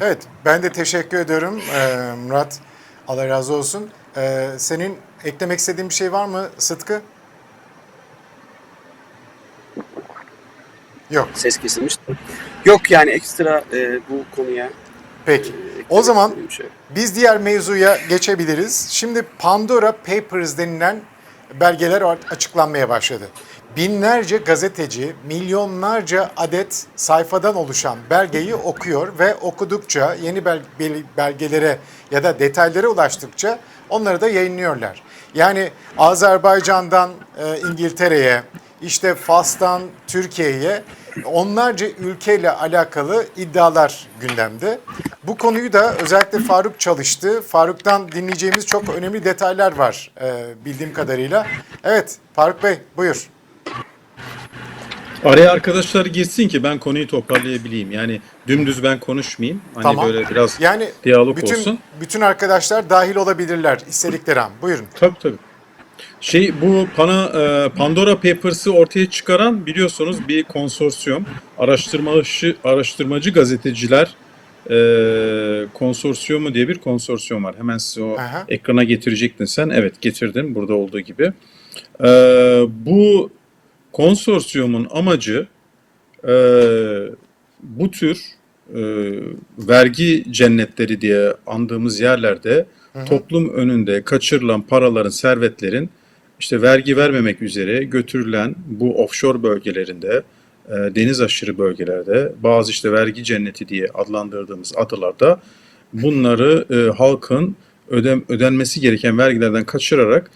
Evet, ben de teşekkür ediyorum ee, Murat. Allah razı olsun. Ee, senin eklemek istediğin bir şey var mı Sıtkı? Yok. Ses kesilmiş. Yok yani ekstra e, bu konuya Peki. e, O zaman şey. biz diğer mevzuya geçebiliriz. Şimdi Pandora Papers denilen belgeler açıklanmaya başladı. Binlerce gazeteci, milyonlarca adet sayfadan oluşan belgeyi okuyor ve okudukça yeni bel- bel- belgelere ya da detaylara ulaştıkça onları da yayınlıyorlar. Yani Azerbaycan'dan e, İngiltere'ye, işte Fas'tan Türkiye'ye onlarca ülkeyle alakalı iddialar gündemde. Bu konuyu da özellikle Faruk çalıştı. Faruk'tan dinleyeceğimiz çok önemli detaylar var e, bildiğim kadarıyla. Evet Faruk Bey buyur. Araya arkadaşlar girsin ki ben konuyu toparlayabileyim. Yani dümdüz ben konuşmayayım. Hani Tamam. böyle biraz Yani diyalog bütün, olsun. bütün arkadaşlar dahil olabilirler istedikleri an. Buyurun. Tabii tabii. Şey bu Pana, e, Pandora Papers'ı ortaya çıkaran biliyorsunuz bir konsorsiyum. Araştırmacı araştırmacı gazeteciler e, konsorsiyumu diye bir konsorsiyum var. Hemen size o Aha. ekrana getirecektin sen. Evet getirdim burada olduğu gibi. E, bu konsorsiyumun amacı e, bu tür e, vergi cennetleri diye andığımız yerlerde toplum önünde kaçırılan paraların, servetlerin işte vergi vermemek üzere götürülen bu offshore bölgelerinde, e, deniz aşırı bölgelerde, bazı işte vergi cenneti diye adlandırdığımız adalarda bunları e, halkın ödem, ödenmesi gereken vergilerden kaçırarak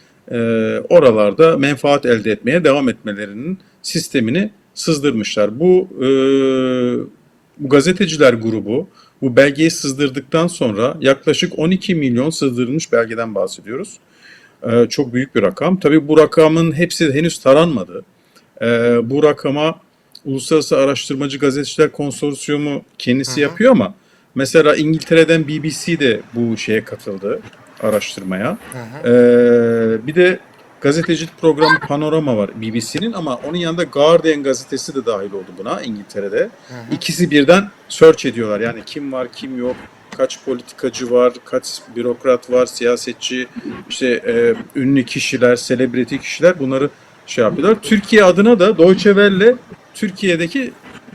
oralarda menfaat elde etmeye devam etmelerinin sistemini sızdırmışlar. Bu, e, bu gazeteciler grubu bu belgeyi sızdırdıktan sonra yaklaşık 12 milyon sızdırılmış belgeden bahsediyoruz. Ee, çok büyük bir rakam. Tabii bu rakamın hepsi henüz taranmadı. Ee, bu rakama Uluslararası Araştırmacı Gazeteciler Konsorsiyumu kendisi yapıyor ama mesela İngiltere'den BBC de bu şeye katıldı araştırmaya. Ee, bir de gazetecilik programı Panorama var BBC'nin ama onun yanında Guardian gazetesi de dahil oldu buna İngiltere'de. İkisi birden search ediyorlar. Yani kim var, kim yok, kaç politikacı var, kaç bürokrat var, siyasetçi, işte e, ünlü kişiler, selebriti kişiler bunları şey yapıyorlar. Türkiye adına da Deutsche Welle Türkiye'deki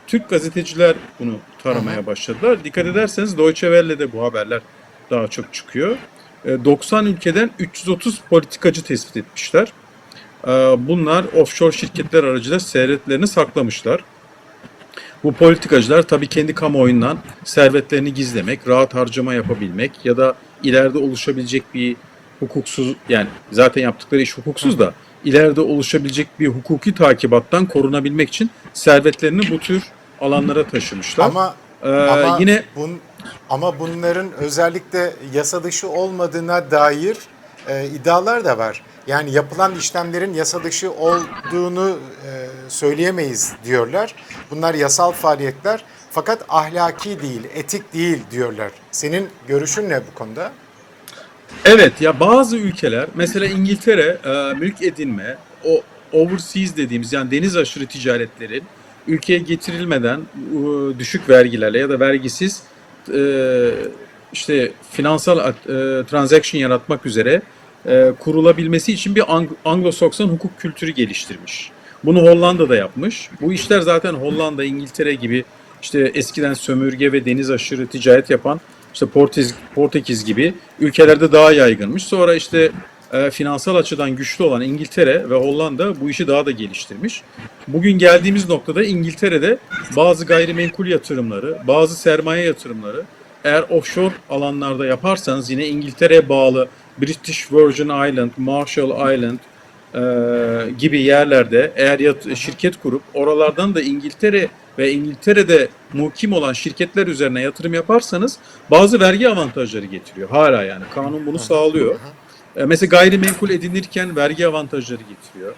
Türk gazeteciler bunu taramaya başladılar. Dikkat ederseniz Deutsche Welle'de bu haberler daha çok çıkıyor. E, 90 ülkeden 330 politikacı tespit etmişler. E, Bunlar offshore şirketler aracılığıyla servetlerini saklamışlar. Bu politikacılar tabii kendi kamuoyundan servetlerini gizlemek, rahat harcama yapabilmek ya da ileride oluşabilecek bir hukuksuz yani zaten yaptıkları iş hukuksuz da ileride oluşabilecek bir hukuki takibattan korunabilmek için servetlerini bu tür alanlara taşımışlar. Ama Ee, ama yine bun, ama bunların özellikle yasa dışı olmadığına dair e, iddialar da var. Yani yapılan işlemlerin yasa dışı olduğunu e, söyleyemeyiz diyorlar. Bunlar yasal faaliyetler fakat ahlaki değil, etik değil diyorlar. Senin görüşün ne bu konuda? Evet ya bazı ülkeler mesela İngiltere e, mülk edinme o overseas dediğimiz yani deniz aşırı ticaretlerin ülkeye getirilmeden e, düşük vergilerle ya da vergisiz e, işte finansal e, transaction yaratmak üzere e, kurulabilmesi için bir Ang- Anglo-Sakson hukuk kültürü geliştirmiş. Bunu Hollanda'da yapmış. Bu işler zaten Hollanda, İngiltere gibi işte eskiden sömürge ve deniz aşırı ticaret yapan işte Portekiz, Portekiz gibi ülkelerde daha yaygınmış. Sonra işte e, finansal açıdan güçlü olan İngiltere ve Hollanda bu işi daha da geliştirmiş. Bugün geldiğimiz noktada İngiltere'de bazı gayrimenkul yatırımları, bazı sermaye yatırımları eğer offshore alanlarda yaparsanız yine İngiltere'ye bağlı British Virgin Island, Marshall Island e, gibi yerlerde eğer yat- şirket kurup oralardan da İngiltere ve İngiltere'de mukim olan şirketler üzerine yatırım yaparsanız bazı vergi avantajları getiriyor. Hala yani kanun bunu sağlıyor. E, Mesela gayrimenkul edinirken vergi avantajları getiriyor.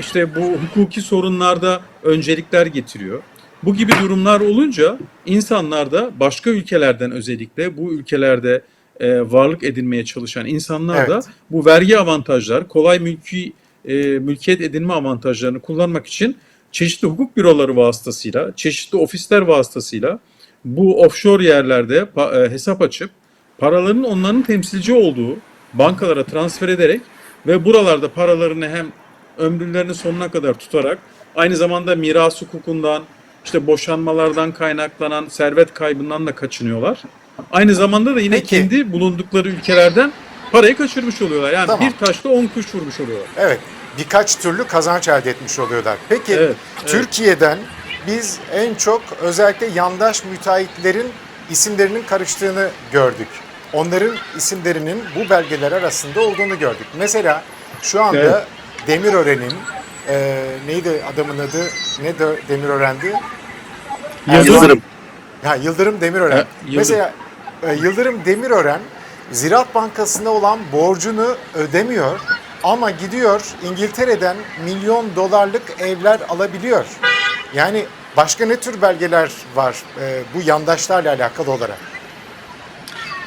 İşte bu hukuki sorunlarda öncelikler getiriyor. Bu gibi durumlar olunca insanlar da başka ülkelerden özellikle bu ülkelerde e, varlık edinmeye çalışan insanlar da Evet. bu vergi avantajlar, kolay mülki e, mülkiyet edinme avantajlarını kullanmak için çeşitli hukuk büroları vasıtasıyla, çeşitli ofisler vasıtasıyla bu offshore yerlerde e, hesap açıp paraların onların temsilci olduğu bankalara transfer ederek ve buralarda paralarını hem ömrünlerinin sonuna kadar tutarak aynı zamanda miras hukukundan işte boşanmalardan kaynaklanan servet kaybından da kaçınıyorlar. Aynı zamanda da yine Peki. kendi bulundukları ülkelerden parayı kaçırmış oluyorlar. Yani Tamam. bir taşla 10 kuş vurmuş oluyorlar. Evet. Birkaç türlü kazanç elde etmiş oluyorlar. Peki Evet, Türkiye'den biz en çok özellikle yandaş müteahhitlerin isimlerinin karıştığını gördük. Onların isimlerinin bu belgeler arasında olduğunu gördük. Mesela şu anda Evet. Demirören'in e, neydi adamın adı? Ne de Demirören'di? Yıldırım. Yıldırım. Ha, Yıldırım Demirören. Ha, Yıldırım. Mesela e, Yıldırım Demirören Ziraat Bankası'na olan borcunu ödemiyor ama gidiyor İngiltere'den milyon dolarlık evler alabiliyor. Yani başka ne tür belgeler var e, bu yandaşlarla alakalı olarak?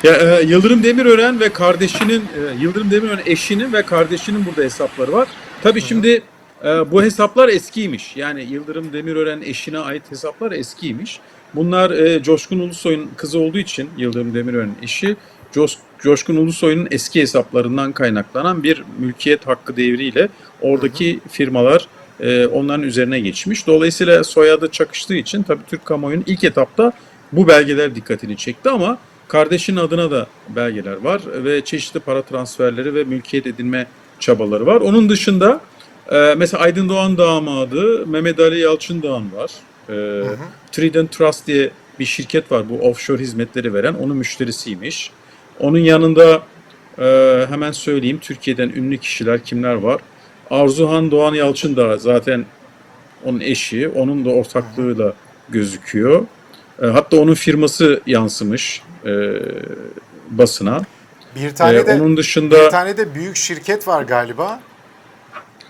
Ya, e, Yıldırım Demirören ve kardeşinin, e, Yıldırım Demirören eşinin ve kardeşinin burada hesapları var. Tabii şimdi e, bu hesaplar eskiymiş. Yani Yıldırım Demirören eşine ait hesaplar eskiymiş. Bunlar e, Coşkun Ulusoy'un kızı olduğu için Yıldırım Demirören'in eşi Coş- Coşkun Ulusoy'un eski hesaplarından kaynaklanan bir mülkiyet hakkı devriyle oradaki firmalar e, onların üzerine geçmiş. Dolayısıyla soyadı çakıştığı için tabii Türk kamuoyunun ilk etapta bu belgeler dikkatini çekti ama kardeşinin adına da belgeler var ve çeşitli para transferleri ve mülkiyet edinme çabaları var. Onun dışında e, mesela Aydın Doğan damadı Mehmet Ali Yalçın Doğan var. E, Trident Trust diye bir şirket var bu offshore hizmetleri veren. Onun müşterisiymiş. Onun yanında e, hemen söyleyeyim Türkiye'den ünlü kişiler kimler var? Arzuhan Doğan Yalçın da zaten onun eşi, onun da ortaklığıyla gözüküyor. E, hatta onun firması yansımış e, basına. Bir tane E, de onun bir dışında tane de büyük şirket var galiba.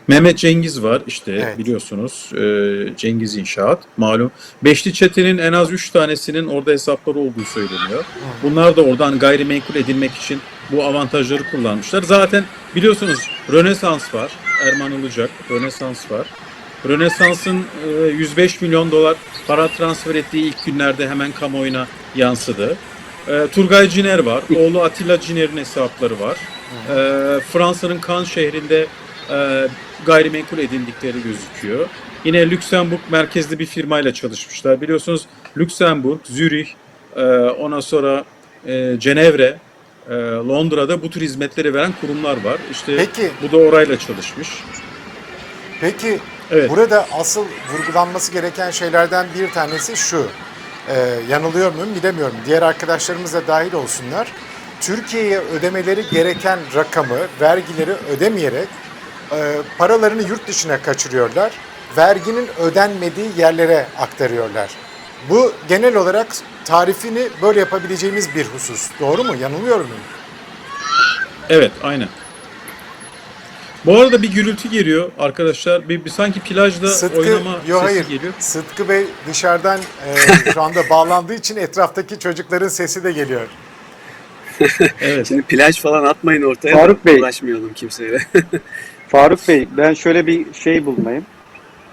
Mehmet Cengiz var işte Evet. biliyorsunuz e, Cengiz İnşaat malum. Beşli çetenin en az 3 tanesinin orada hesapları olduğu söyleniyor. Bunlar da oradan gayrimenkul edinmek için bu avantajları kullanmışlar. Zaten biliyorsunuz Rönesans var, Erman Ilıcak, Rönesans var. Rönesans'ın e, 105 milyon dolar para transfer ettiği ilk günlerde hemen kamuoyuna yansıdı. E, Turgay Ciner var, oğlu Atilla Ciner'in hesapları var. E, Fransa'nın Cannes şehrinde e, gayrimenkul edindikleri gözüküyor. Yine Lüksemburg merkezli bir firmayla çalışmışlar. Biliyorsunuz Lüksemburg, Zürih, e, ondan sonra e, Cenevre, e, Londra'da bu tür hizmetleri veren kurumlar var. İşte Peki. bu da orayla çalışmış. Peki Evet. burada asıl vurgulanması gereken şeylerden bir tanesi şu. Ee, yanılıyor muyum bilemiyorum. Diğer arkadaşlarımız da dahil olsunlar. Türkiye'ye ödemeleri gereken rakamı, vergileri ödemeyerek e, paralarını yurt dışına kaçırıyorlar. Verginin ödenmediği yerlere aktarıyorlar. Bu genel olarak tarifini böyle yapabileceğimiz bir husus. Doğru mu? Yanılıyor muyum? Evet, aynen. Bu arada bir gürültü geliyor arkadaşlar. Bir, bir sanki plajda Sıtkı, oynama yo sesi hayır. geliyor. Sıtkı Bey dışarıdan e, şu anda bağlandığı için etraftaki çocukların sesi de geliyor. Evet. Şimdi plaj falan atmayın ortaya. Faruk Bey. Uğraşmayalım kimseyle. Faruk Bey ben şöyle bir şey bulmayayım.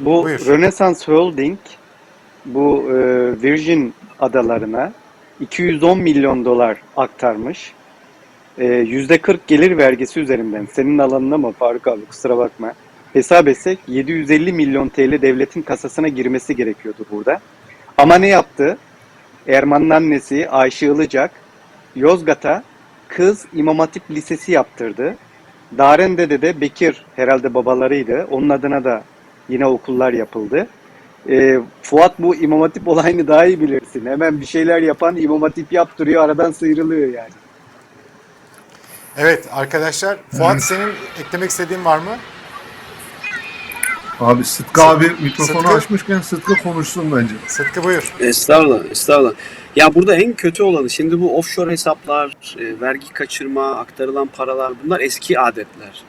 Bu Buyur. Rönesans Holding bu e, Virgin adalarına 210 milyon dolar aktarmış. E, %40 gelir vergisi üzerinden. Senin alanın ama Faruk abi kusura bakma. Hesap etsek 750 milyon TL devletin kasasına girmesi gerekiyordu burada. Ama ne yaptı? Erman'ın annesi Ayşe Ilıcak Yozgat'a kız İmam Hatip Lisesi yaptırdı. Darende'de de Bekir herhalde babalarıydı. Onun adına da yine okullar yapıldı. Ee, Fuat bu İmam Hatip olayını daha iyi bilirsin. Hemen bir şeyler yapan İmam Hatip yaptırıyor aradan sıyrılıyor yani. Evet arkadaşlar Fuat senin eklemek istediğin var mı? Abi Sıtkı abi mikrofonu Sıtkı. açmışken Sıtkı konuşsun bence. Sıtkı buyur. estağfurullah, estağfurullah. Ya burada en kötü olanı şimdi bu offshore hesaplar, e, vergi kaçırma, aktarılan paralar bunlar eski adetler.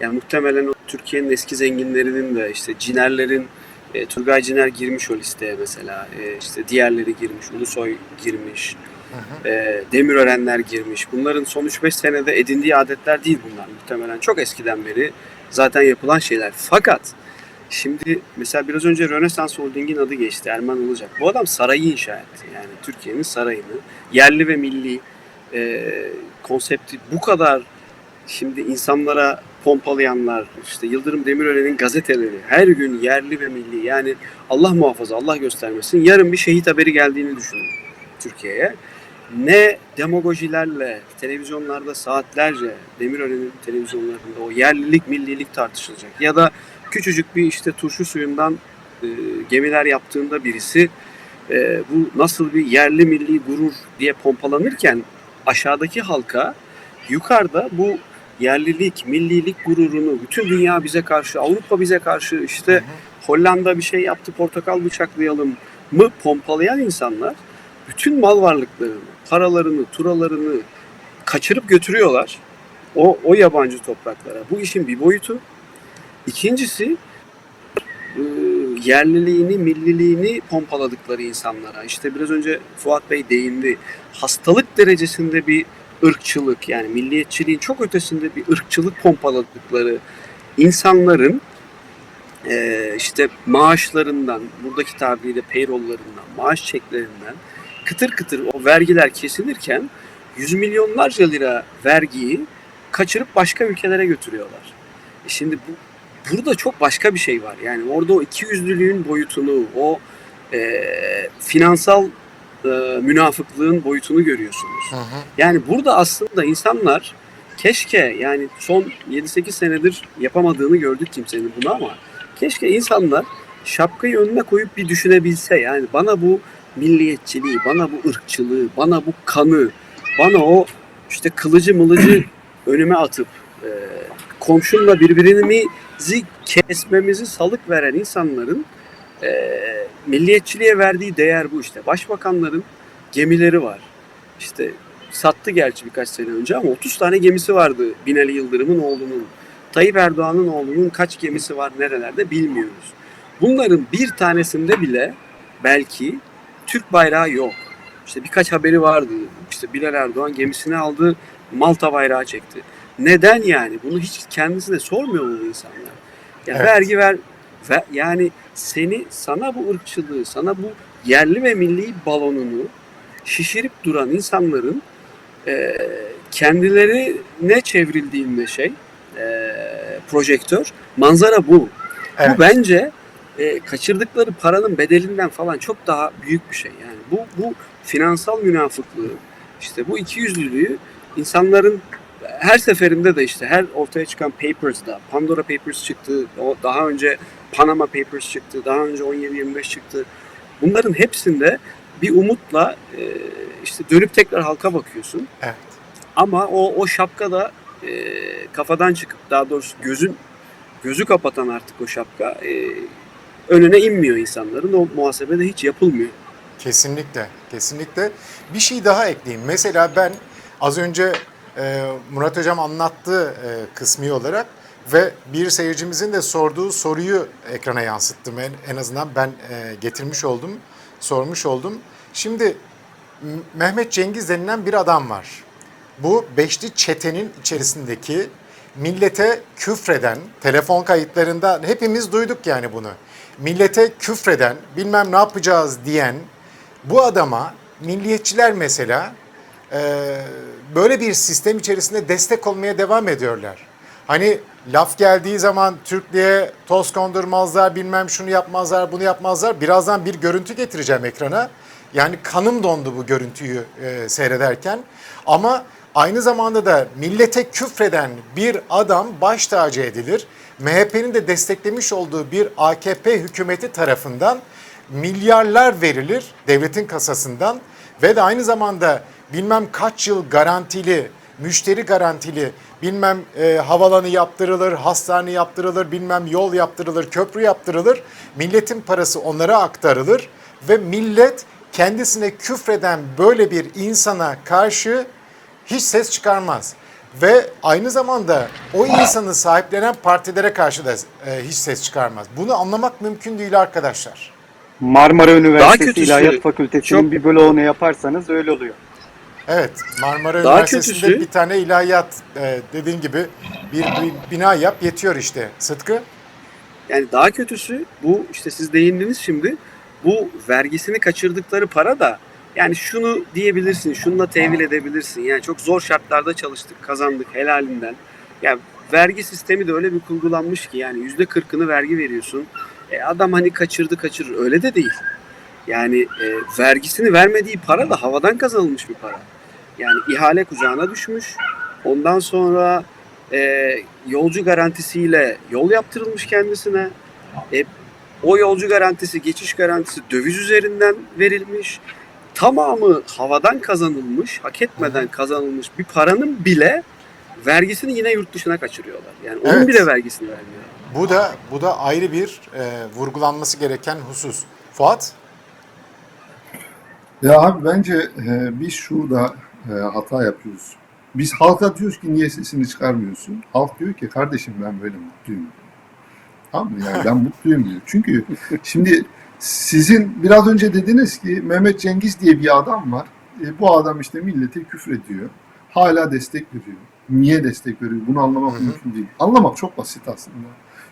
Yani muhtemelen o Türkiye'nin eski zenginlerinin de işte Cinerlerin e, Turgay Ciner girmiş o listeye mesela. E, işte diğerleri girmiş, Ulusoy girmiş. E, Demirörenler girmiş. Bunların son 3-5 senede edindiği adetler değil bunlar muhtemelen. Çok eskiden beri zaten yapılan şeyler. Fakat Şimdi mesela biraz önce Rönesans Holding'in adı geçti. Erman Ilıcak. Bu adam sarayı inşa etti. Yani Türkiye'nin sarayını. Yerli ve milli e, konsepti bu kadar şimdi insanlara pompalayanlar, işte Yıldırım Demirören'in gazeteleri her gün yerli ve milli yani Allah muhafaza Allah göstermesin yarın bir şehit haberi geldiğini düşünün Türkiye'ye. Ne demagojilerle televizyonlarda saatlerce Demirören'in televizyonlarında o yerlilik millilik tartışılacak. Ya da küçücük bir işte turşu suyundan e, gemiler yaptığında birisi e, bu nasıl bir yerli milli gurur diye pompalanırken aşağıdaki halka yukarıda bu yerlilik, millilik gururunu bütün dünya bize karşı, Avrupa bize karşı işte Hollanda bir şey yaptı portakal bıçaklayalım mı pompalayan insanlar bütün mal varlıklarını, paralarını, turalarını kaçırıp götürüyorlar o, o yabancı topraklara. Bu işin bir boyutu. İkincisi e, yerliliğini, milliliğini pompaladıkları insanlara. İşte biraz önce Fuat Bey değindi. Hastalık derecesinde bir ırkçılık yani milliyetçiliğin çok ötesinde bir ırkçılık pompaladıkları insanların e, işte maaşlarından, buradaki tabiriyle payrolllarından, maaş çeklerinden kıtır kıtır o vergiler kesilirken yüz milyonlarca lira vergiyi kaçırıp başka ülkelere götürüyorlar. E şimdi bu burada çok başka bir şey var. Yani orada o ikiyüzlülüğün boyutunu, o e, finansal e, münafıklığın boyutunu görüyorsunuz. Hı hı. Yani burada aslında insanlar keşke yani son 7-8 senedir yapamadığını gördük kimsenin bunu ama keşke insanlar şapkayı önüne koyup bir düşünebilse yani bana bu milliyetçiliği, bana bu ırkçılığı, bana bu kanı, bana o işte kılıcı mılıcı önüme atıp e, komşumla birbirimizi kesmemizi salık veren insanların e, milliyetçiliğe verdiği değer bu işte. Başbakanların gemileri var. İşte sattı gerçi birkaç sene önce ama 30 tane gemisi vardı Binali Yıldırım'ın oğlunun. Tayyip Erdoğan'ın oğlunun kaç gemisi var nerelerde bilmiyoruz. Bunların bir tanesinde bile belki Türk bayrağı yok. İşte birkaç haberi vardı. İşte Bilal Erdoğan gemisini aldı, Malta bayrağı çekti. Neden yani? Bunu hiç kendisine sormuyor mu insanlar? Yani Evet. vergi ver, ve yani seni sana bu ırkçılığı, sana bu yerli ve milli balonunu şişirip duran insanların e, kendilerine çevrildiğinde şey e, projektör manzara bu. Evet. Bu bence e, kaçırdıkları paranın bedelinden falan çok daha büyük bir şey. Yani bu bu finansal münafıklığı, işte bu ikiyüzlülüğü insanların her seferinde de işte her ortaya çıkan papers'da Pandora Papers çıktı, o daha önce Panama Papers çıktı, daha önce 17-25 çıktı. Bunların hepsinde bir umutla e, işte dönüp tekrar halka bakıyorsun. Evet. Ama o o şapka da e, kafadan çıkıp daha doğrusu gözün gözü kapatan artık o şapka e, önüne inmiyor insanların. O muhasebe de hiç yapılmıyor. Kesinlikle, kesinlikle. Bir şey daha ekleyeyim. Mesela ben az önce e, Murat Hocam anlattığı e, kısmi olarak ve bir seyircimizin de sorduğu soruyu ekrana yansıttım. En, azından ben e, getirmiş oldum, sormuş oldum. Şimdi Mehmet Cengiz denilen bir adam var. Bu beşli çetenin içerisindeki millete küfreden, telefon kayıtlarında hepimiz duyduk yani bunu. Millete küfreden, bilmem ne yapacağız diyen bu adama milliyetçiler mesela e, böyle bir sistem içerisinde destek olmaya devam ediyorlar. Hani laf geldiği zaman Türklüğe toz kondurmazlar, bilmem şunu yapmazlar, bunu yapmazlar. Birazdan bir görüntü getireceğim ekrana. Yani kanım dondu bu görüntüyü e, seyrederken. Ama aynı zamanda da millete küfreden bir adam baş tacı edilir. MHP'nin de desteklemiş olduğu bir AKP hükümeti tarafından milyarlar verilir devletin kasasından ve de aynı zamanda bilmem kaç yıl garantili, müşteri garantili, bilmem e, havalanı yaptırılır, hastane yaptırılır, bilmem yol yaptırılır, köprü yaptırılır. Milletin parası onlara aktarılır ve millet kendisine küfreden böyle bir insana karşı hiç ses çıkarmaz. Ve aynı zamanda o insanı sahiplenen partilere karşı da e, hiç ses çıkarmaz. Bunu anlamak mümkün değil arkadaşlar. Marmara Üniversitesi kötüsü, İlahiyat Fakültesi'nin çok- bir bloğunu yaparsanız öyle oluyor. Evet, Marmara Daha Üniversitesi'nde kötüsü- bir tane ilahiyat e, dediğin gibi bir, bir bina yap yetiyor işte. Sıtkı? Yani daha kötüsü bu işte siz değindiniz şimdi bu vergisini kaçırdıkları para da yani şunu diyebilirsin, şununla tevil edebilirsin. Yani çok zor şartlarda çalıştık, kazandık helalinden. Yani vergi sistemi de öyle bir kurgulanmış ki yani yüzde kırkını vergi veriyorsun. E adam hani kaçırdı kaçırır öyle de değil. Yani e, vergisini vermediği para da havadan kazanılmış bir para. Yani ihale kucağına düşmüş. Ondan sonra e, yolcu garantisiyle yol yaptırılmış kendisine. E, o yolcu garantisi, geçiş garantisi döviz üzerinden verilmiş. Tamamı havadan kazanılmış, hak etmeden kazanılmış bir paranın bile vergisini yine yurt dışına kaçırıyorlar. Yani onun Evet. bile vergisini vermiyor. Bu da bu da ayrı bir e, vurgulanması gereken husus. Fuat? Ya abi bence e, biz şurada e, hata yapıyoruz. Biz halka diyoruz ki niye sesini çıkarmıyorsun? Halk diyor ki kardeşim ben böyle mutluyum. Tamam mı? Yani ben mutluyum diyor. Çünkü şimdi sizin biraz önce dediniz ki Mehmet Cengiz diye bir adam var. E, bu adam işte millete küfrediyor. Hala destek veriyor. Niye destek veriyor? Bunu anlamak mümkün değil. Anlamak çok basit aslında.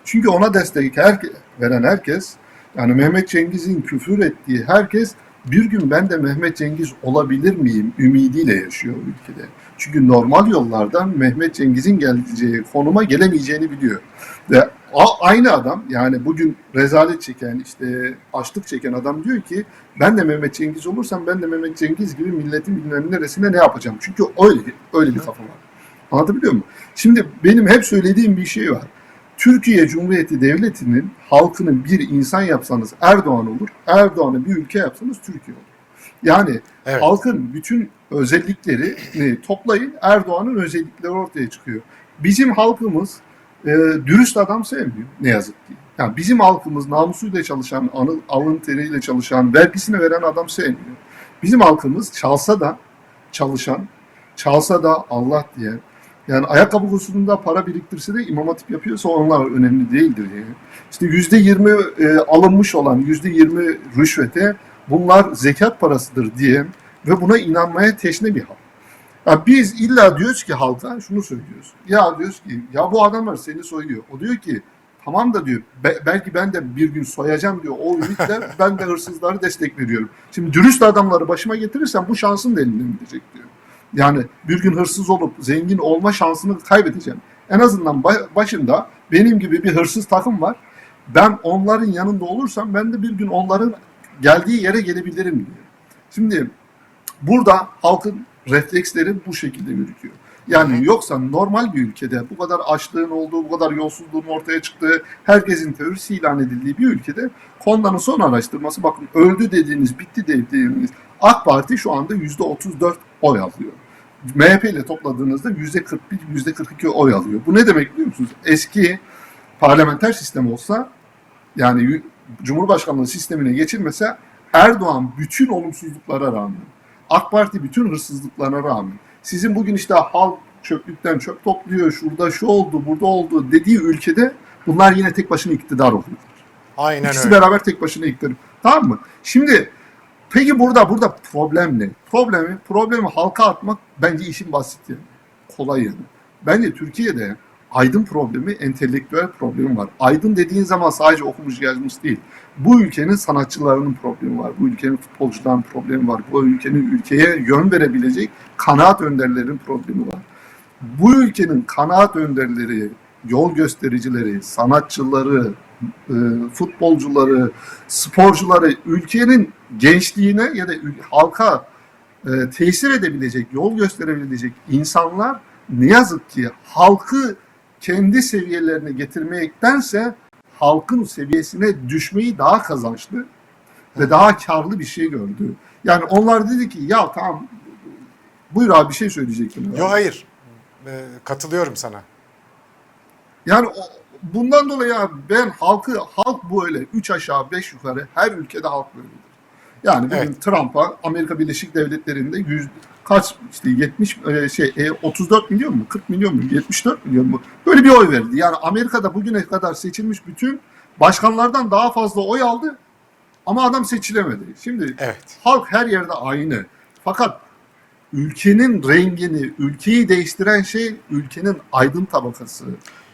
Çünkü ona destek her, veren herkes yani Mehmet Cengiz'in küfür ettiği herkes bir gün ben de Mehmet Cengiz olabilir miyim ümidiyle yaşıyor ülkede. Çünkü normal yollardan Mehmet Cengiz'in geleceği konuma gelemeyeceğini biliyor. Ve a- aynı adam yani bugün rezalet çeken işte açlık çeken adam diyor ki ben de Mehmet Cengiz olursam ben de Mehmet Cengiz gibi milletin bilmem neresine ne yapacağım. Çünkü öyle, öyle bir kafa var. Anlatabiliyor muyum? Şimdi benim hep söylediğim bir şey var. Türkiye Cumhuriyeti Devleti'nin halkını bir insan yapsanız Erdoğan olur. Erdoğan'ı bir ülke yapsanız Türkiye olur. Yani Evet. halkın bütün özelliklerini toplayın Erdoğan'ın özellikleri ortaya çıkıyor. Bizim halkımız e, dürüst adam sevmiyor ne yazık ki. Yani bizim halkımız namusuyla çalışan, anı- alın teriyle çalışan, vergisini veren adam sevmiyor. Bizim halkımız çalsa da çalışan, çalsa da Allah diyen, yani ayakkabı kursunda para biriktirse de imam hatip yapıyorsa onlar önemli değildir. Yani. İşte yüzde yirmi e, alınmış olan yüzde yirmi rüşvete bunlar zekat parasıdır diyen ve buna inanmaya teşne bir halk. Ya biz illa diyoruz ki halka şunu söylüyoruz. Ya diyoruz ki ya bu adamlar seni soyuyor. O diyor ki tamam da diyor "be- belki ben de bir gün soyacağım diyor. O ümitle ben de hırsızları destek veriyorum. Şimdi dürüst adamları başıma getirirsem bu şansın da elimden gidecek diyor. Yani bir gün hırsız olup zengin olma şansını kaybedeceğim. En azından ba- başında benim gibi bir hırsız takım var. Ben onların yanında olursam ben de bir gün onların geldiği yere gelebilirim diyor. Şimdi burada halkın refleksleri bu şekilde yürütüyor. Yani yoksa normal bir ülkede bu kadar açlığın olduğu, bu kadar yolsuzluğun ortaya çıktığı, herkesin terörist ilan edildiği bir ülkede Konda'nın son araştırması bakın öldü dediğiniz, bitti dediğiniz AK Parti şu anda %34 oy alıyor. MHP ile topladığınızda %41, %42 oy alıyor. Bu ne demek biliyor musunuz? Eski parlamenter sistem olsa yani Cumhurbaşkanlığı sistemine geçilmese Erdoğan bütün olumsuzluklara rağmen, AK Parti bütün hırsızlıklarına rağmen, sizin bugün işte halk çöplükten çöp topluyor, şurada şu oldu, burada oldu dediği ülkede bunlar yine tek başına iktidar oluyor. Aynen İkisi öyle. beraber tek başına iktidar. Tamam mı? Şimdi peki burada burada problem ne? Problemi problemi halka atmak bence işin basit yani. Kolay yani. Bence Türkiye'de aydın problemi, entelektüel problemi var. Aydın dediğin zaman sadece okumuş yazmış değil. Bu ülkenin sanatçılarının problemi var. Bu ülkenin futbolcularının problemi var. Bu ülkenin ülkeye yön verebilecek kanaat önderlerin problemi var. Bu ülkenin kanaat önderleri, yol göstericileri, sanatçıları, e, futbolcuları, sporcuları ülkenin gençliğine ya da halka e, tesir edebilecek, yol gösterebilecek insanlar ne yazık ki halkı kendi seviyelerine getirmektense halkın seviyesine düşmeyi daha kazançlı ve daha karlı bir şey gördü. Yani onlar dedi ki ya tamam buyur abi bir şey söyleyecektim. Yo hayır. Ee, katılıyorum sana. Yani o- bundan dolayı ben halkı halk böyle üç aşağı beş yukarı her ülkede halk böyledir. Yani bugün Evet. Trump'a Amerika Birleşik Devletleri'nde yüz kaç işte 70 e, şey e, 34 milyon mu 40 milyon mu 74 milyon mu böyle bir oy verdi. Yani Amerika'da bugüne kadar seçilmiş bütün başkanlardan daha fazla oy aldı ama adam seçilemedi. Şimdi Evet. halk her yerde aynı. Fakat ülkenin rengini, ülkeyi değiştiren şey ülkenin aydın tabakası,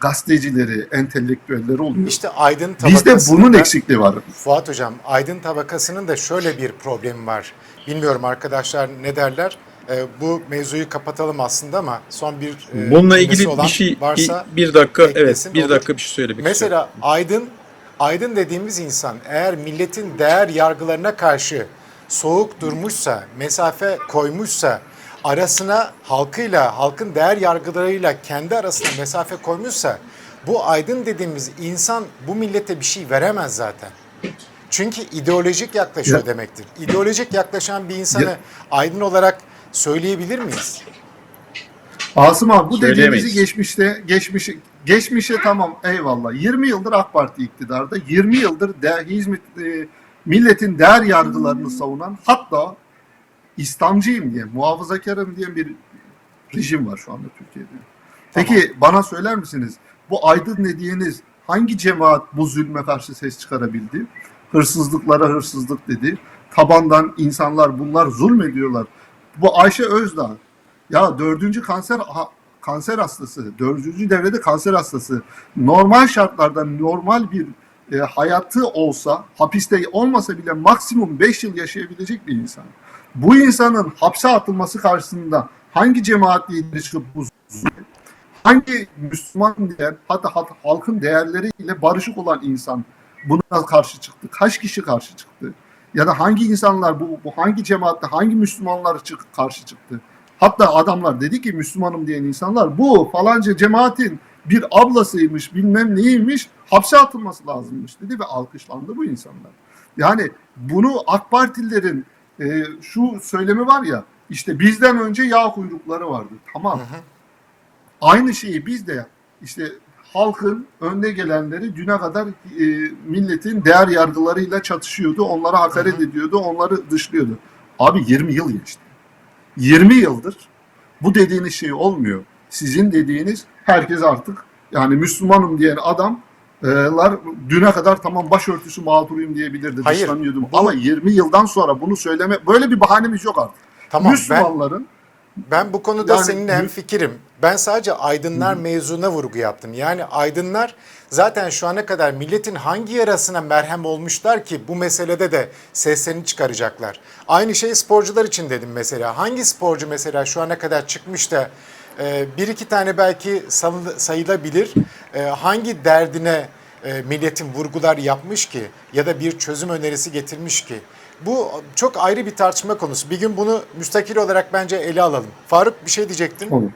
gazetecileri, entelektüelleri oluyor. İşte aydın Bizde tabakasında bunun eksikliği var. Fuat Hocam, aydın tabakasının da şöyle bir problemi var. Bilmiyorum arkadaşlar ne derler. Ee, bu mevzuyu kapatalım aslında ama son bir e, Bununla ilgili olan bir şey varsa bir, bir dakika evet bir olur. dakika bir şey söylemek istiyorum. Mesela aydın aydın dediğimiz insan eğer milletin değer yargılarına karşı soğuk durmuşsa, mesafe koymuşsa, arasına halkıyla, halkın değer yargılarıyla kendi arasına mesafe koymuşsa bu aydın dediğimiz insan bu millete bir şey veremez zaten. Çünkü ideolojik yaklaşıyor Ya- demektir. İdeolojik yaklaşan bir insanı Ya- aydın olarak söyleyebilir miyiz? Asım abi bu dediğimizi geçmişte, geçmişe, geçmişe tamam eyvallah. 20 yıldır AK Parti iktidarda, 20 yıldır de, hizmet, e, milletin değer yargılarını savunan hatta İslamcıyım diye, muhafazakarım diye bir rejim var şu anda Türkiye'de. Peki bana söyler misiniz bu aydın dediğiniz hangi cemaat bu zulme karşı ses çıkarabildi? Hırsızlıklara hırsızlık dedi. Tabandan insanlar bunlar zulmediyorlar. Bu Ayşe Özdağ ya dördüncü kanser kanser hastası, dördüncü devrede kanser hastası. Normal şartlarda normal bir e, hayatı olsa, hapiste olmasa bile maksimum 5 yıl yaşayabilecek bir insan. Bu insanın hapse atılması karşısında hangi cemaat lideri çıkıp hangi Müslüman diyen, hatta, hatta halkın değerleriyle barışık olan insan buna karşı çıktı? Kaç kişi karşı çıktı? Ya da hangi insanlar bu, bu hangi cemaatte hangi Müslümanlar çık, karşı çıktı? Hatta adamlar dedi ki Müslümanım diyen insanlar bu falanca cemaatin bir ablasıymış bilmem neymiş hapse atılması lazımmış dedi ve alkışlandı bu insanlar. Yani bunu AK Partililerin e, şu söylemi var ya işte bizden önce yağ kuyrukları vardı. Tamam. Aynı şeyi biz de işte halkın önde gelenleri düne kadar e, milletin değer yargılarıyla çatışıyordu. Onlara hakaret ediyordu. Onları dışlıyordu. Abi 20 yıl geçti. 20 yıldır bu dediğiniz şey olmuyor. Sizin dediğiniz herkes artık yani Müslümanım diyen adamlar düne kadar tamam başörtüsü mağduruyum diyebilirdi. Hayır, Dışlanıyordum. bu- Ama 20 yıldan sonra bunu söyleme böyle bir bahanemiz yok artık. Tamam Müslümanların Ben bu konuda Yani seninle bu- hemfikirim. Ben sadece aydınlar mevzuna vurgu yaptım. Yani aydınlar zaten şu ana kadar milletin hangi yarasına merhem olmuşlar ki bu meselede de seslerini çıkaracaklar. Aynı şeyi sporcular için dedim mesela. Hangi sporcu mesela şu ana kadar çıkmış da e, bir iki tane belki sayılabilir e, hangi derdine e, milletin vurgular yapmış ki ya da bir çözüm önerisi getirmiş ki? Bu çok ayrı bir tartışma konusu. Bir gün bunu müstakil olarak bence ele alalım. Faruk bir şey diyecektin.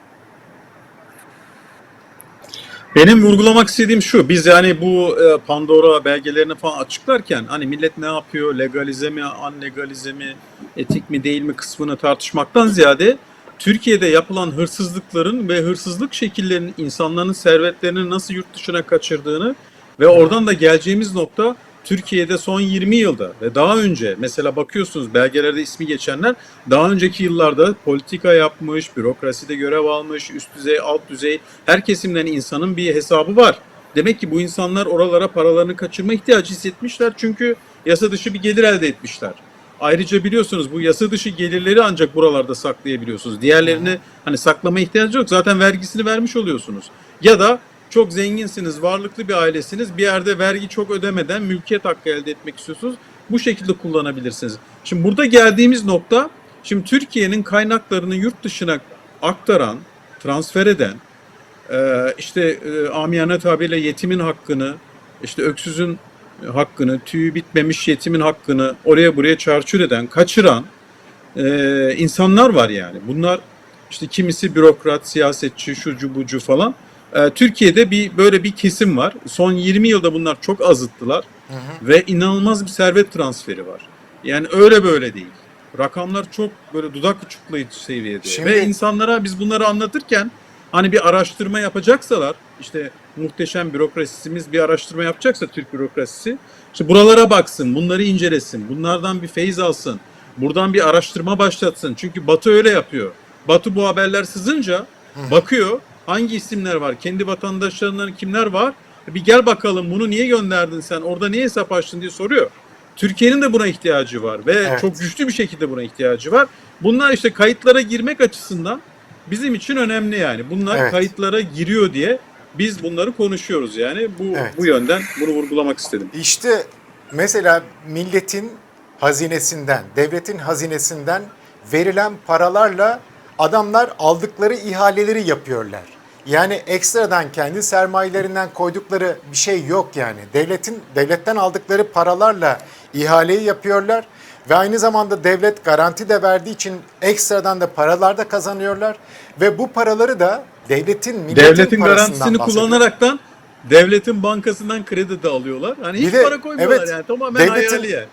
Benim vurgulamak istediğim şu. Biz yani bu e, Pandora belgelerini falan açıklarken hani millet ne yapıyor? Legalize mi, anlegalize mi, etik mi değil mi kısmını tartışmaktan ziyade Türkiye'de yapılan hırsızlıkların ve hırsızlık şekillerinin insanların servetlerini nasıl yurt dışına kaçırdığını ve oradan da geleceğimiz nokta Türkiye'de son 20 yılda ve daha önce mesela bakıyorsunuz belgelerde ismi geçenler daha önceki yıllarda politika yapmış, bürokraside görev almış, üst düzey, alt düzey her kesimden insanın bir hesabı var. Demek ki bu insanlar oralara paralarını kaçırma ihtiyacı hissetmişler çünkü yasa dışı bir gelir elde etmişler. Ayrıca biliyorsunuz bu yasa dışı gelirleri ancak buralarda saklayabiliyorsunuz. Diğerlerini hani saklama ihtiyacı yok. Zaten vergisini vermiş oluyorsunuz. Ya da çok zenginsiniz, varlıklı bir ailesiniz. Bir yerde vergi çok ödemeden mülkiyet hakkı elde etmek istiyorsunuz. Bu şekilde kullanabilirsiniz. Şimdi burada geldiğimiz nokta, şimdi Türkiye'nin kaynaklarını yurt dışına aktaran, transfer eden, e, işte e, amiyane tabirle yetimin hakkını, işte öksüzün hakkını, tüyü bitmemiş yetimin hakkını oraya buraya çarçur eden, kaçıran e, insanlar var yani. Bunlar işte kimisi bürokrat, siyasetçi, şucu bucu falan. E, Türkiye'de bir böyle bir kesim var. Son 20 yılda bunlar çok azıttılar ve inanılmaz bir servet transferi var. Yani öyle böyle değil. Rakamlar çok böyle dudak uçuklayıcı seviyede. Şimdi- Ve insanlara biz bunları anlatırken hani bir araştırma yapacaksalar işte muhteşem bürokrasimiz bir araştırma yapacaksa Türk bürokrasisi işte buralara baksın, bunları incelesin, bunlardan bir feyiz alsın. Buradan bir araştırma başlatsın. Çünkü Batı öyle yapıyor. Batı bu haberler sızınca bakıyor hangi isimler var, kendi vatandaşlarından kimler var. Bir gel bakalım bunu niye gönderdin sen, orada niye hesap açtın diye soruyor. Türkiye'nin de buna ihtiyacı var ve Evet. çok güçlü bir şekilde buna ihtiyacı var. Bunlar işte kayıtlara girmek açısından bizim için önemli yani. Bunlar Evet. kayıtlara giriyor diye biz bunları konuşuyoruz yani. Bu Evet. bu yönden bunu vurgulamak istedim. İşte mesela milletin hazinesinden, devletin hazinesinden verilen paralarla adamlar aldıkları ihaleleri yapıyorlar. Yani ekstradan kendi sermayelerinden koydukları bir şey yok yani. Devletin devletten aldıkları paralarla ihaleyi yapıyorlar ve aynı zamanda devlet garanti de verdiği için ekstradan da paralar da kazanıyorlar ve bu paraları da devletin milletin Devletin garantisini kullanaraktan devletin bankasından kredi de alıyorlar. Hani hiç de- para koymuyorlar evet, yani tamamen devletin-.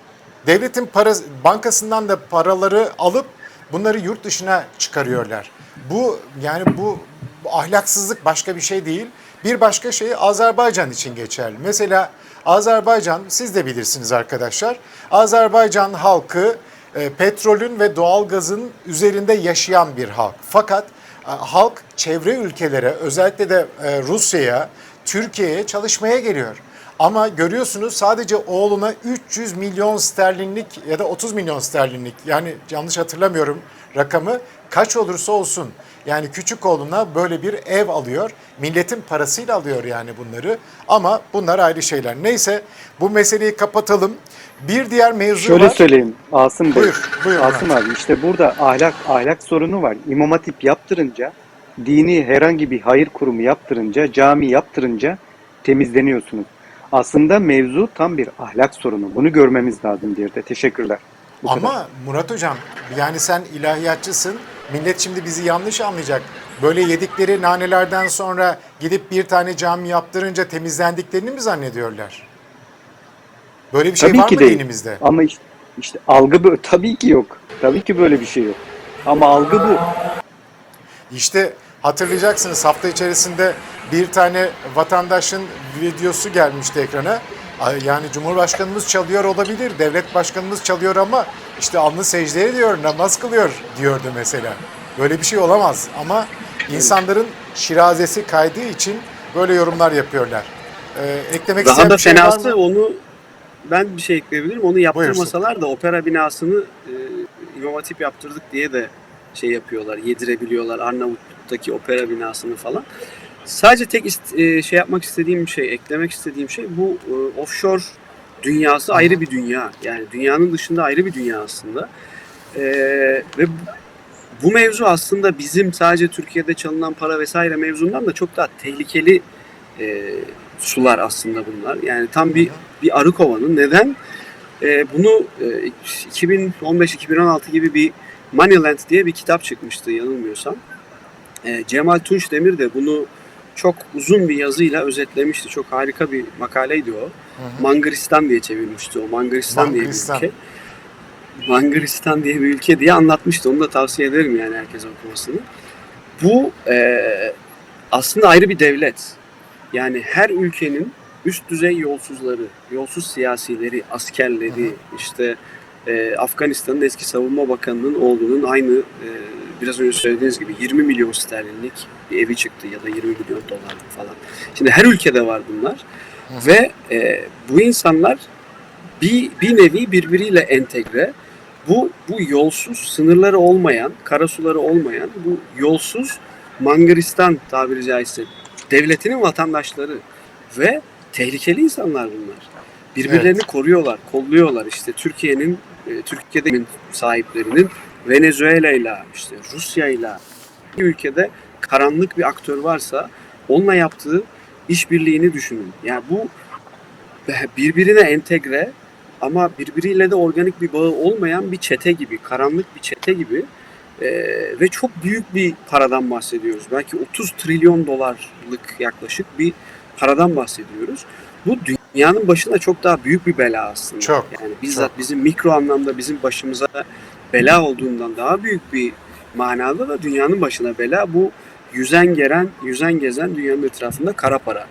Devletin para, bankasından da paraları alıp bunları yurt dışına çıkarıyorlar. Bu yani bu, ahlaksızlık başka bir şey değil. Bir başka şey Azerbaycan için geçerli. Mesela Azerbaycan siz de bilirsiniz arkadaşlar. Azerbaycan halkı e, petrolün ve doğalgazın üzerinde yaşayan bir halk. Fakat e, halk çevre ülkelere özellikle de e, Rusya'ya, Türkiye'ye çalışmaya geliyor. Ama görüyorsunuz sadece oğluna 300 milyon sterlinlik ya da 30 milyon sterlinlik yani yanlış hatırlamıyorum rakamı kaç olursa olsun yani küçük oğluna böyle bir ev alıyor. Milletin parasıyla alıyor yani bunları ama bunlar ayrı şeyler. Neyse bu meseleyi kapatalım. Bir diğer mevzu Şöyle var. söyleyeyim Asım Bey. Buyur, buyur Asım Murat. abi işte burada ahlak ahlak sorunu var. İmam Hatip yaptırınca, dini herhangi bir hayır kurumu yaptırınca, cami yaptırınca temizleniyorsunuz. Aslında mevzu tam bir ahlak sorunu. Bunu görmemiz lazım bir de. Teşekkürler. Bu kadar. Ama Murat Hocam yani sen ilahiyatçısın. Millet şimdi bizi yanlış anlayacak. Böyle yedikleri nanelerden sonra gidip bir tane cami yaptırınca temizlendiklerini mi zannediyorlar? Böyle bir şey Tabii var ki mı dinimizde? Ama işte, işte algı bu. Tabii ki yok. Tabii ki böyle bir şey yok. Ama algı bu. İşte hatırlayacaksınız hafta içerisinde bir tane vatandaşın videosu gelmişti ekrana. Yani Cumhurbaşkanımız çalıyor olabilir, devlet başkanımız çalıyor ama işte alnı secde ediyor, namaz kılıyor diyordu mesela. Böyle bir şey olamaz ama insanların şirazesi kaydığı için böyle yorumlar yapıyorlar. Ee, eklemek Daha da şey fenası mı? onu ben bir şey ekleyebilirim. Onu yaptırmasalar da opera binasını e, İmam Hatip yaptırdık diye de şey yapıyorlar, yedirebiliyorlar Arnavutluktaki opera binasını falan. Sadece tek ist- e, şey yapmak istediğim şey, eklemek istediğim şey bu e, offshore dünyası ayrı bir dünya. Yani dünyanın dışında ayrı bir dünya aslında. E, ve bu- bu mevzu aslında bizim sadece Türkiye'de çalınan para vesaire mevzundan da çok daha tehlikeli e, sular aslında bunlar. Yani tam bir bir arı kovanı. Neden? E, bunu e, 2015-2016 gibi bir Moneyland diye bir kitap çıkmıştı yanılmıyorsam. E, Cemal Tunç Demir de bunu çok uzun bir yazıyla özetlemişti. Çok harika bir makaleydi o. Mangıristan diye çevirmişti o. Mangıristan, Mangıristan. diye bir ülke. Mangıristan diye bir ülke diye anlatmıştı. Onu da tavsiye ederim yani herkese okumasını. Bu e, aslında ayrı bir devlet. Yani her ülkenin üst düzey yolsuzları, yolsuz siyasileri, askerleri, işte e, Afganistan'ın eski savunma bakanının oğlunun aynı e, biraz önce söylediğiniz gibi 20 milyon sterlinlik bir evi çıktı ya da 20 milyon dolar falan. Şimdi her ülkede var bunlar ve e, bu insanlar bir, bir nevi birbiriyle entegre. Bu, bu yolsuz, sınırları olmayan, karasuları olmayan bu yolsuz Mangaristan tabiri caizse devletinin vatandaşları ve tehlikeli insanlar bunlar. Birbirlerini koruyorlar, kolluyorlar. İşte Türkiye'nin, e, Türkiye'de sahiplerinin Venezuela'yla, işte Rusya'yla bir ülkede karanlık bir aktör varsa onunla yaptığı işbirliğini düşünün. Yani bu birbirine entegre ama birbiriyle de organik bir bağı olmayan bir çete gibi, karanlık bir çete gibi Ee, ve çok büyük bir paradan bahsediyoruz. Belki 30 trilyon dolarlık yaklaşık bir paradan bahsediyoruz. Bu dünyanın başına çok daha büyük bir bela aslında. Çok, Yani bizzat bizim mikro anlamda bizim başımıza bela olduğundan daha büyük bir manada da dünyanın başına bela bu yüzen gelen, yüzen gezen dünyanın etrafında kara para.